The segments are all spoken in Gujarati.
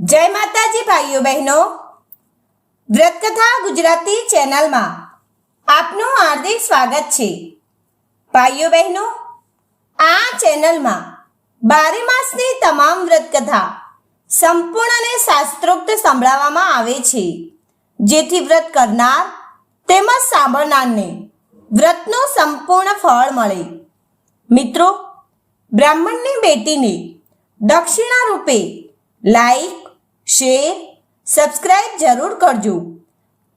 જય માતાજી ભાઈઓ બહેનો. વ્રતકથા ગુજરાતી ચેનલમાં આપનું હાર્દિક સ્વાગત છે. ભાઈઓ બહેનો, આ ચેનલમાં બારે માસની તમામ વ્રતકથા સંપૂર્ણ અને શાસ્ત્રોક્ત સંભળાવવામાં આવે છે. જેથી વ્રત કરનાર તેમજ સાંભળનારને વ્રતનું સંપૂર્ણ ફળ મળે. મિત્રો, બ્રાહ્મણની બેટીને દક્ષિણા રૂપે લાઈક શેર, સબસ્ક્રાઇબ જરૂર કરજો.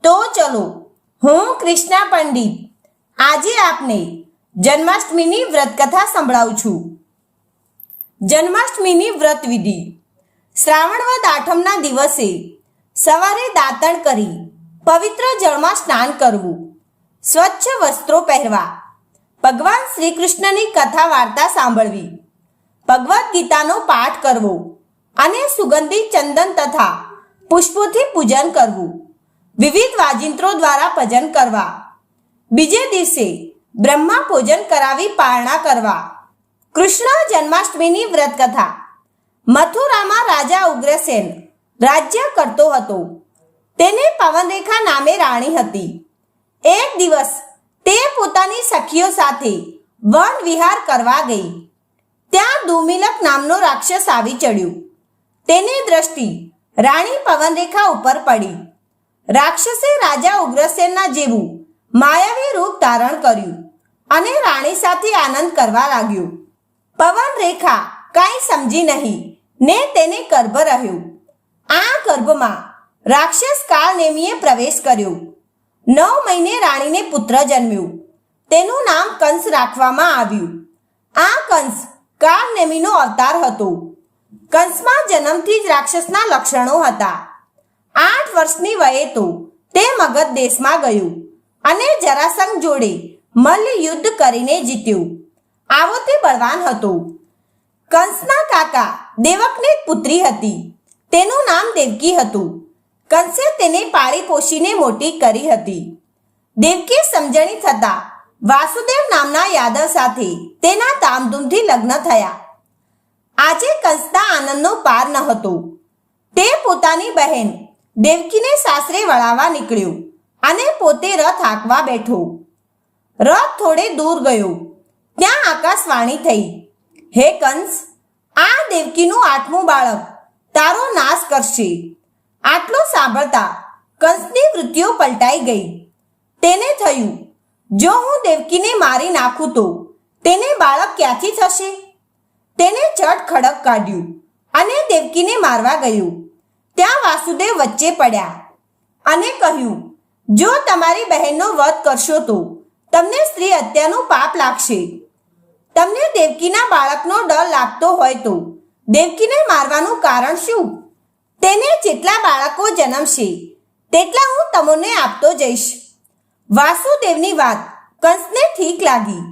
તો ચલો, હું કૃષ્ણા પંડિત. આજે આપને જન્માષ્ટમીની વ્રતકથા સંભળાવું છું. જન્માષ્ટમીની વ્રત વિધિ. શ્રાવણ વદ આઠમના દિવસે સવારે દાંતણ કરી પવિત્ર જળમાં સ્નાન કરવું. સ્વચ્છ વસ્ત્રો પહેરવા. ભગવાન શ્રી કૃષ્ણની કથા વાર્તા સાંભળવી. ભગવદ્ ગીતાનો પાઠ કરવો. અને સુગંધિત ચંદન તથા પુષ્પોથી પૂજન કરવું. વિવિધ વાજિંત્રો દ્વારા ભજન કરવા. બીજે દિવસે બ્રહ્મા પૂજન કરાવી પારણા કરવા. કૃષ્ણ જન્માષ્ટમીની વ્રત કથા. મથુરામાં રાજા ઉગ્રસેન રાજ્ય કરતો હતો. તેને પવનરેખા નામે રાણી હતી. એક દિવસ તે પોતાની સખીઓ સાથે વન વિહાર કરવા ગઈ. ત્યાં દુમિલક નામનો રાક્ષસ આવી ચડ્યો. તેની દ્રષ્ટિ રાણી પવનરેખા ઉપર પડી. રાક્ષસે રાજા ઉગ્રસેનના જેવું માયાવી રૂપ ધારણ કર્યું અને રાણી સાથે આનંદ કરવા લાગ્યો. પવનરેખા કાંઈ સમજી નહીં ને તેને ગર્ભ રહ્યો. આ ગર્ભમાં રાક્ષસ કાળનેમીએ પ્રવેશ કર્યો. નવ મહિને રાણીને પુત્ર જન્મ્યો. તેનું નામ કંસ રાખવામાં આવ્યું. આ કંસ કાળનેમીનો અવતાર હતો. કંસમાં જન્મથી જ રાક્ષસના લક્ષણો હતા. આઠ વર્ષની વયે તો તે મગધ દેશમાં ગયું અને જરાસંઘ જોડે મલ્લ યુદ્ધ કરીને જીત્યું. આવો તે બળવાન હતો. કંસના કાકા દેવકની પુત્રી હતી. તેનું નામ દેવકી હતું. કંસે તેને પાળી પોષીને મોટી કરી હતી. દેવકી સમજણી થતા વાસુદેવ નામના યાદવ સાથે તેના ધામધૂમથી લગ્ન થયા. આજે કંસના આનંદનો પાર ન હતો. તે પોતાની બહેન દેવકીને સાસરે વળાવવા નીકળ્યો અને પોતે રથ હાંકવા બેઠો. રથ થોડે દૂર ગયો. ત્યાં આકાશવાણી થઈ. હે કંસ, આ દેવકીનું આઠમું બાળક તારો નાશ કરશે. આટલું સાંભળતા કંસની વૃત્તિઓ પલટાઈ ગઈ. તેને થયું, જો હું દેવકીને મારી નાખું તો તેને બાળક ક્યાંથી થશે? ખડક કાઢ્યું અને દેવકીને મારવા ગયું. ત્યાં વાસુદેવ વચ્ચે પડ્યા અને કહ્યું, જો તમારી બહેનનો વધ કરશો તો તમને સ્ત્રી હત્યાનું પાપ લાગશે. તમને દેવકીના બાળકનો ડર લાગતો હોય તો દેવકીને મારવાનું કારણ શું? તેને જેટલા બાળકો જન્મશે, તેટલા હું તમને આપતો જઈશ. વાસુદેવની વાત કંસને ઠીક લાગી.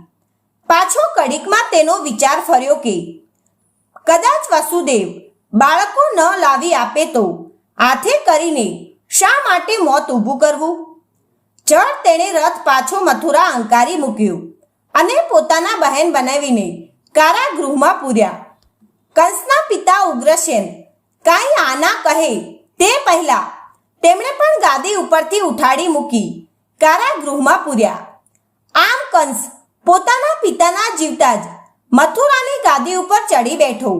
પાછો કડીકમાં તેનો વિચાર ફર્યો કે કદાચ વસુદેવ બાળકો ન લાવી આપે તો આથે કરીને શા માટે મોત ઊભું કરવું? જળ તેણે રથ પાછો મથુરા અંકારી મૂક્યો અને પોતાના બહેન બનાવીને કારાગૃહમાં પૂર્યા. કંસના પિતા ઉગ્રસેન કાંઈ આના કહે તે પહેલા. તેમણે પણ ગાદી ઉપરથી ઉઠાડી મૂકી કારાગૃહમાં પૂર્યા. આમ કંસ પોતાના પિતાના જીવતા જ મથુરાની ગાદી ઉપર ચડી બેઠો.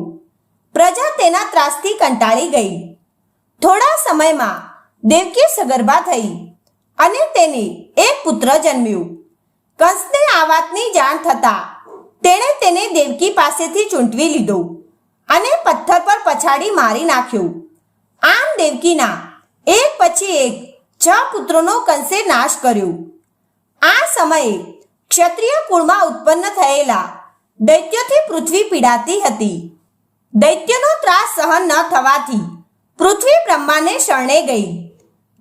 પ્રજા તેના ત્રાસથી કંટાળી ગઈ. થોડા સમયમાં દેવકી સગર્ભા થઈ અને તેને એક પુત્ર જન્મ્યો. કંસને આ વાતની જાણ થતા તેણે તેને દેવકી પાસેથી ચૂંટવી લીધો અને પથ્થર પર પછાડી મારી નાખ્યો. આમ દેવકીના એક પછી એક છ પુત્રોનો કંસે નાશ કર્યો. આ સમયે ક્ષત્રિય કુળમાં ઉત્પન્ન થયેલા દૈત્યોથી પૃથ્વી પીડાતી હતી. દૈત્યનો ત્રાસ સહન ન થવાથી પૃથ્વી બ્રહ્માને શરણે ગઈ.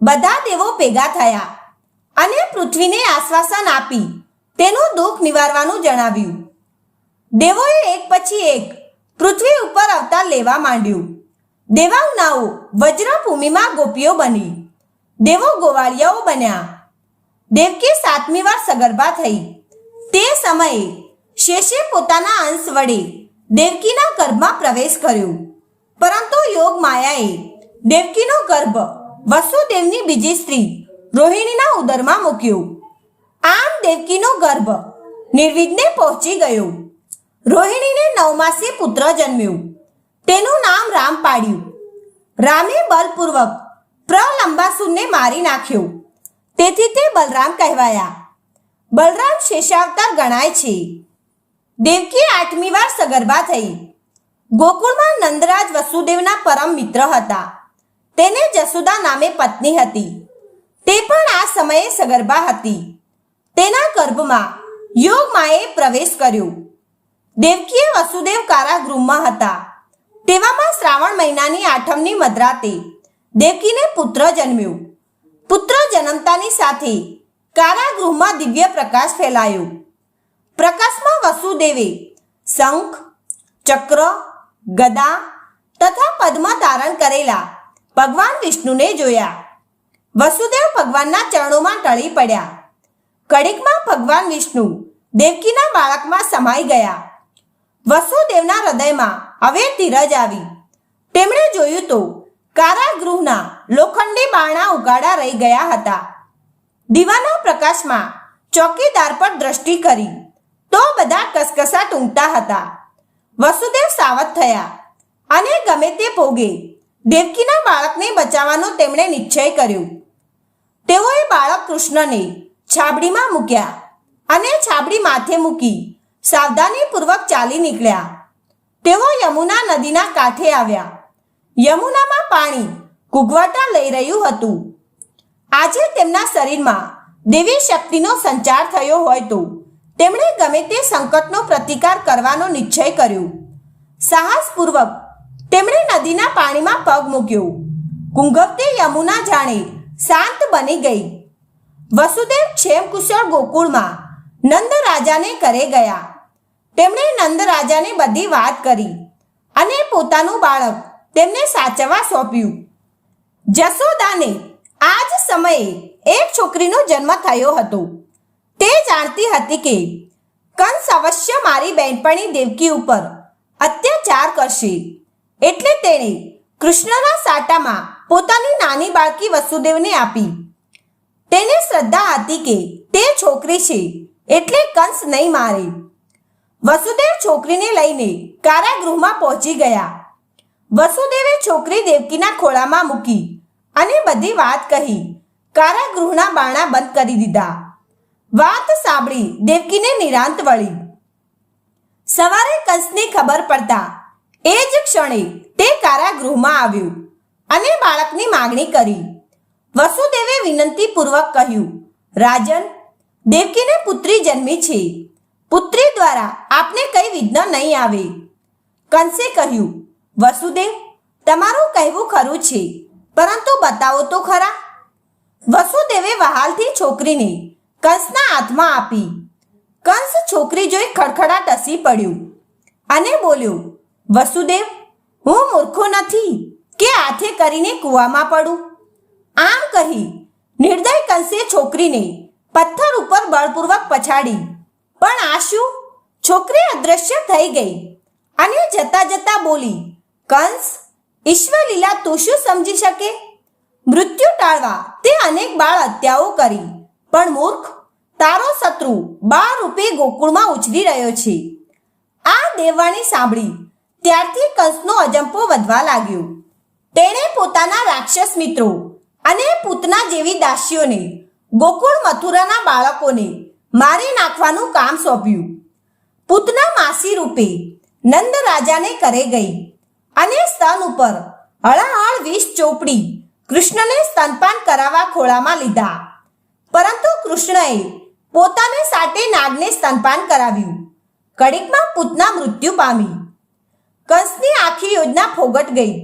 બધા દેવો ભેગા થયા અને પૃથ્વીને આશ્વાસન આપી તેનું દુઃખ નિવારવાનું જણાવ્યું. દેવોએ એક પછી એક પૃથ્વી ઉપર અવતાર લેવા માંડ્યું. દેવાંગનાઓ વજ્રભૂમિમાં ગોપીઓ બની. દેવો ગોવાળિયાઓ બન્યા. દેવકી સાતમી વાર સગર્ભા થઈ. તે સમયે શેષે પોતાના અંશ વડે દેવકીના ગર્ભમાં પ્રવેશ કર્યો. પરંતુ યોગ માયાએ દેવકીનો ગર્ભ વસુદેવની બીજી સ્ત્રી રોહિણીના ઉદરમાં મૂક્યો. આમ દેવકીનો ગર્ભ નિર્વિઘ્ને પહોંચી ગયો. રોહિણીને નવમાસી પુત્ર જન્મ્યો. તેનું નામ રામ પાડ્યું. રામે બલપૂર્વક પ્રલંબાસુરને મારી નાખ્યો. તેથી તે બલરામ કહેવાયા. બલરામ શેષાવતાર ગણાય છે. દેવકી આઠમી વાર સગર્ભા થઈ. ગોકુળમાં નંદરાજ વસુદેવના પરમ મિત્ર હતા. તેને જસુદા નામે પત્ની હતી. તે પણ આ સમયે સગર્ભા હતી. તેના ગર્ભમાં યોગમાએ પ્રવેશ કર્યો. દેવકીએ વસુદેવ કારાગૃહમાં હતા. તેવામાં શ્રાવણ મહિનાની આઠમની મધરાતે દેવકીને પુત્ર જન્મ્યો. પુત્ર જન્મતાની સાથે કારાગૃહમાં દિવ્ય પ્રકાશ ફેલાયો. પ્રકાશમાં વસુદેવે, શંખ, ચક્ર, ગદા તથા પદ્મ ધારણ કરેલા. ભગવાન વિષ્ણુને જોયા. વસુદેવ ભગવાનના ચરણોમાં ટળી પડ્યા. કડીકમાં ભગવાન વિષ્ણુ દેવકીના બાળકમાં સમાઈ ગયા. વસુદેવના હૃદયમાં હવે ધીરજ આવી. તેમણે જોયું તો કારાગૃહના લોખંડી બારણા ઉગાડા રહી ગયા હતા. દીવાના પ્રકાશમાં ચોકીદાર પર દ્રષ્ટિ કરી. તો બધા કસકસા ટૂંકતા હતા. વસુદેવ સાવધ થયા અને ગમે તે ભોગે દેવકીના બાળકને બચાવવાનો તેમણે નિશ્ચય કર્યો. તેઓએ બાળક કૃષ્ણને છાબડીમાં મૂક્યા અને છાબડી માથે મૂકી સાવધાનીપૂર્વક ચાલી નીકળ્યા. તેઓ યમુના નદીના કાંઠે આવ્યા. યમુનામાં પાણી કુગવાટા લઈ રહ્યું હતું. આજે તેમના શરીરમાં દેવી શક્તિનો સંચાર થયો હોય તો તેમણે ગમે તે સંકટનો પ્રતિકાર કરવાનો નિશ્ચય કર્યો. સાહસપૂર્વક તેમણે નદીના પાણીમાં પગ મૂક્યો. કુંગવતી યમુના જાણે શાંત બની ગઈ. વસુદેવ ક્ષેમ ગોકુળમાં નંદ રાજાને ઘરે ગયા. તેમણે નંદ રાજાને બધી વાત કરી અને પોતાનું બાળક તેમને સાચવવા સોંપ્યું. જસોદાને આ જ સમયે એક છોકરીનો જન્મ થયો હતો. તે જાણતી હતી કે કંસ અવશ્ય મારી બહેનપણી દેવકી ઉપર અત્યાચાર કરશે. એટલે તેણે કૃષ્ણના સાટામાં પોતાની નાની બાળકી વસુદેવને આપી. તેને શ્રદ્ધા હતી કે તે છોકરી છે એટલે કંસ નહીં મારે. વસુદેવ છોકરીને લઈને કારાગૃહમાં પહોંચી ગયા. વસુદેવે છોકરી દેવકીના ખોળામાં મૂકી અને બધી વાત કહી કારાગૃહના બારણા બંધ કરી દીધા. વાત સાંભળી દેવકીને નિરાંત વળી. સવારે કંસની ખબર પડતા એ જ ક્ષણે તે કારાગૃહમાં આવ્યું અને બાળકની માગણી કરી. વસુદેવે વિનંતી પૂર્વક કહ્યું, રાજન, દેવકીને પુત્રી જન્મી છે. પુત્રી દ્વારા આપને કઈ વિઘ્ન નહીં આવે. કંસે કહ્યું, વસુદેવ, તમારું કહેવું ખરું છે, પરંતુ બતાવો તો ખરા. વસુદેવે વહાલથી છોકરીને કંસના હાથમાં આપી. કંસ છોકરી જોઈ ખડખડાટ હસી પડ્યું અને બોલ્યું, વસુદેવ, હું મૂર્ખો નથી. કે હાથે કરીને કૂવામાં પડું? આમ કહી નિર્દય કંસે છોકરીને પથ્થર ઉપર બળપૂર્વક પછાડી. પણ આ છોકરી અદ્રશ્ય થઈ ગઈ અને જતા જતા બોલી, કંસ ઈશ્વરલીલા તું શું સમજી શકે? મૃત્યુ ટાળવા તે અનેક બાળ હત્યાઓ કરી. પણ મૂર્ખ, તારો શત્રુ બાળ રૂપે ગોકુળમાં ઉછરી રહ્યો છે. આ દેવવાણી સાંભળી ત્યારથી કંસનો અજંપો વધવા લાગ્યો. તેણે પોતાના રાક્ષસ મિત્રો અને પૂતના જેવી દાસીઓને, ગોકુળ મથુરાના બાળકોને મારી નાખવાનું કામ સોંપ્યું. પૂતના માસી રૂપે નંદ રાજાને કરે ગઈ અને સ્તન ઉપર હળાહળ વીસ ચોપડી કૃષ્ણને સ્તનપાન કરાવવા ખોળામાં લીધા. પરંતુ કૃષ્ણએ પોતાને સાટે નાગને સ્તનપાન કરાવ્યું. કડીકમાં પૂતના મૃત્યુ પામી. કંસની આખી યોજના ફોગટ ગઈ.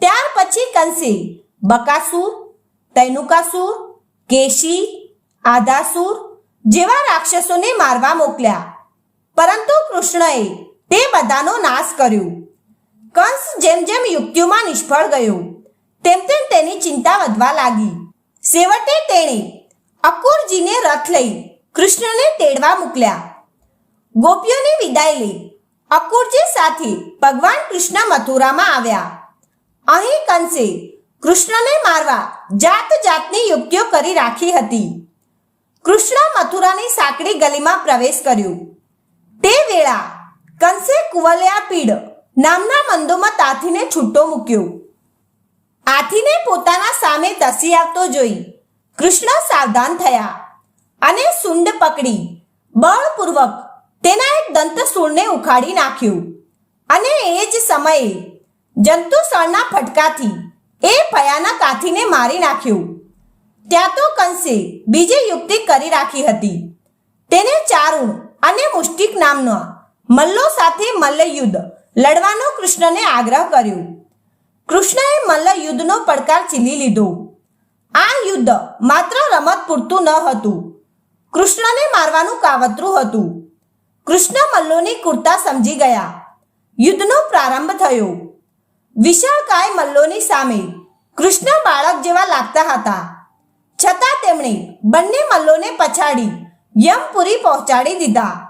ત્યાર પછી કંસે બકાસુર, તૈનુકાસુર, કેશી, આધાસુર જેવા રાક્ષસોને મારવા મોકલ્યા. પરંતુ કૃષ્ણએ તે બધાનો નાશ કર્યો. કંસ જેમ જેમ યુક્તિઓમાં નિષ્ફળ ગયો, તેમ તેમ તેની ચિંતા વધવા લાગી. છેવટે તેણે અકુરજીને રથ લઈ કૃષ્ણને તેડવા મોકલ્યા. ગોપીઓને વિદાય લઈ અકુરજી સાથે ભગવાન કૃષ્ણ મથુરામાં આવ્યા. અહીં કંસે કૃષ્ણને મારવા જાત જાતની યુક્તિઓ કરી રાખી હતી. કૃષ્ણ મથુરાની સાંકડી ગલીમાં પ્રવેશ કર્યો. તે વેળા કંસે કુવલ્યા પીડ નામના મંદોમાં તાથીને છૂટો મૂક્યો. આથીને પોતાના સામે ધસી આવતો જોઈ. કૃષ્ણ સાવધાન થયા અને સુંડ પકડી. બળપૂર્વક તેના એક દંતસૂળને ઉખાડી નાખ્યું. અને એ જ સમયે જંતુસળના ફટકાથી એ ભયાનક હાથીને મારી નાખ્યું. ત્યાં તો કંસે બીજી યુક્તિ કરી રાખી હતી. તેને ચારુણ અને મુષ્ટિક નામના મલ્લો સાથે મલ્લયુદ્ધ લડવાનો કૃષ્ણને આગ્રહ કર્યો. કૃષ્ણએ મલ્લયુદ્ધનો પડકાર ઝીલી લીધો. આ યુદ્ધ માત્ર રમત પૂરતું ન હતું. કૃષ્ણને મારવાનું કાવતરું હતું. કૃષ્ણ મલ્લોની કુર્તા સમજી ગયા. યુદ્ધનો પ્રારંભ થયો. વિશાળકાય મલ્લોની સામે કૃષ્ણ બાળક જેવા લાગતા હતા. છતાં તેમણે બંને મલ્લોને પછાડી યમપુરી પહોંચાડી દીધા.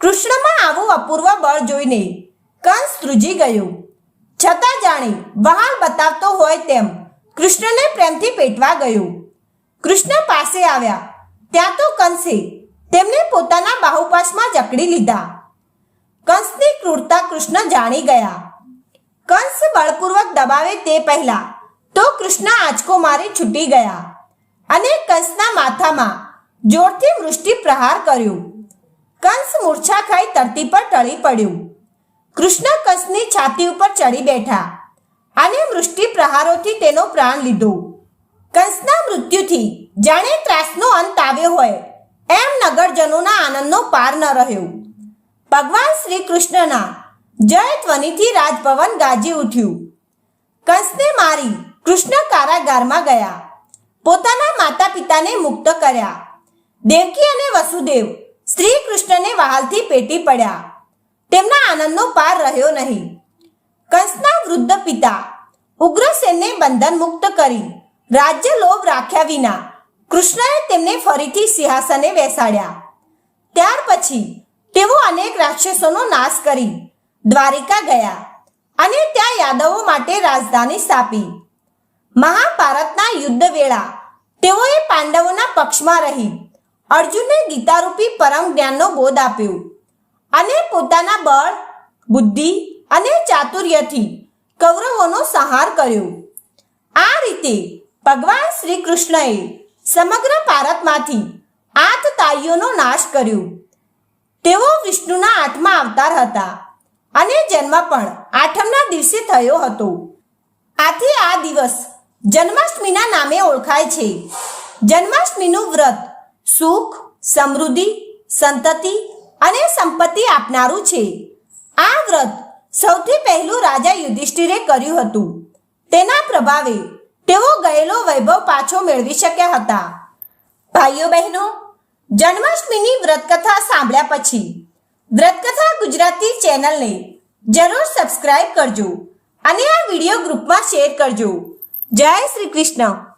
કૃષ્ણમાં આવું અપૂર્વ બળ જોઈને કંસ ધ્રુજી ગયો. છતાં જાણે વહાલ બતાવતો હોય તેમ કૃષ્ણને પ્રેમથી પેટવા ગયો. કૃષ્ણ પાસે આવ્યા. ત્યાં તો કંસે તેમને પોતાના બાહુપાશમાં જકડી લીધા. કંસની ક્રૂરતા કૃષ્ણ જાણી ગયા. કંસ બળપૂર્વક દબાવે તે પહેલા તો કૃષ્ણ આંચકો મારી છૂટી ગયા અને કંસના માથામાં જોરથી વૃષ્ટિ પ્રહાર કર્યો. કંસ મૂર્છા ખાઈ ધરતી પર ટળી પડ્યું. કૃષ્ણ કસની છાતી ઉપર ચડી બેઠા. અને મૃષ્ટિ પ્રહારોથી તેનો પ્રાણ લીધો. કંસના મૃત્યુથી જાણે ત્રાસનો અંત આવ્યો હોય, એમ નગરજનોના આનંદનો પાર ન રહ્યો. ભગવાન શ્રી કૃષ્ણના જય ધ્વનિથી રાજભવન ગાજી ઉઠ્યું. કંસને મારી કૃષ્ણ કારાગારમાં ગયા. પોતાના માતા પિતાને મુક્ત કર્યા. દેવકી અને વસુદેવ શ્રી કૃષ્ણને વહાલથી પેટી પડ્યા. તેમના આનંદનો પાર રહ્યો નહીં. કંસના વૃદ્ધ પિતા ઉગ્રસેનને બંધન મુક્ત કરી રાજ્ય લોભ રાખ્યા વિના કૃષ્ણએ તેમને ફરીથી સિંહાસને બેસાડ્યા. ત્યાર પછી તેઓ અનેક રાક્ષસોનો નાશ કરી દ્વારિકા ગયા અને ત્યાં યાદવો માટે રાજધાની સ્થાપી. મહાભારતના યુદ્ધ વેળા તેઓએ પાંડવોના પક્ષમાં રહી અર્જુનને ગીતારૂપી પરમ જ્ઞાનનો બોધ આપ્યો. અને પોતાના બળ, બુદ્ધિ અને ચાતુર્યથી કૌરવોનો સંહાર કર્યો. આ રીતે ભગવાન શ્રી કૃષ્ણએ સમગ્ર ભારતમાંથી આઠ તાઈઓનો નાશ કર્યો. તેઓ વિષ્ણુના આઠમા અવતાર હતા અને જન્મ પણ આઠમના દિવસે થયો હતો. આથી આ દિવસ જન્માષ્ટમીના નામે ઓળખાય છે. જન્માષ્ટમીનું વ્રત સુખ, સમૃદ્ધિ, સંતતિ અને સંપત્તિ આપનારું છે. આ વ્રત સૌથી પહેલું રાજા યુધિષ્ઠિરે કર્યું હતું. તેના પ્રભાવે તેઓ ગયેલો વૈભવ પાછો મેળવી શક્યા હતા. ભાઈઓ બહેનો, જન્માષ્ટમીની વ્રતકથા સાંભળ્યા પછી વ્રતકથા ગુજરાતી ચેનલને જરૂર સબસ્ક્રાઇબ કરજો અને આ વીડિયો ગ્રુપમાં શેર કરજો. જય શ્રી કૃષ્ણ.